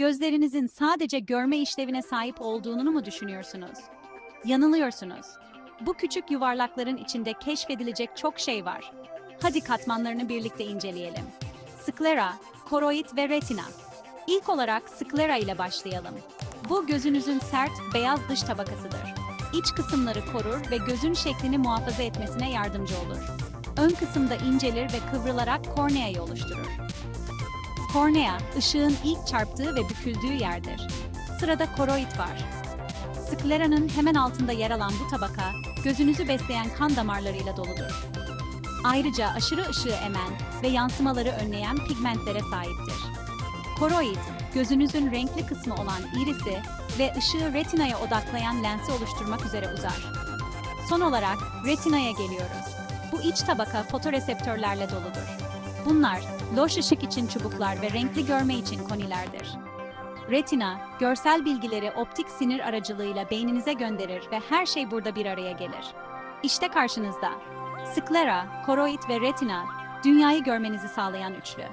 gözlerinizin sadece görme işlevine sahip olduğunu mu düşünüyorsunuz? Yanılıyorsunuz. Bu küçük yuvarlakların içinde keşfedilecek çok şey var. Hadi katmanlarını birlikte inceleyelim. Sklera, koroid ve retina. İlk olarak sklera ile başlayalım. Bu gözünüzün sert, beyaz dış tabakasıdır. İç kısımları korur ve gözün şeklini muhafaza etmesine yardımcı olur. Ön kısımda incelir ve kıvrılarak korneayı oluşturur. Kornea, ışığın ilk çarptığı ve büküldüğü yerdir. Sırada koroid var. Sklera'nın hemen altında yer alan bu tabaka, gözünüzü besleyen kan damarlarıyla doludur. Ayrıca aşırı ışığı emen ve yansımaları önleyen pigmentlere sahiptir. Koroid, gözünüzün renkli kısmı olan irisi ve ışığı retinaya odaklayan lensi oluşturmak üzere uzar. Son olarak retinaya geliyoruz. Bu iç tabaka fotoreseptörlerle doludur. Bunlar, loş ışık için çubuklar ve renkli görme için konilerdir. Retina, görsel bilgileri optik sinir aracılığıyla beyninize gönderir ve her şey burada bir araya gelir. İşte karşınızda. Sklera, koroid ve retina, dünyayı görmenizi sağlayan üçlü.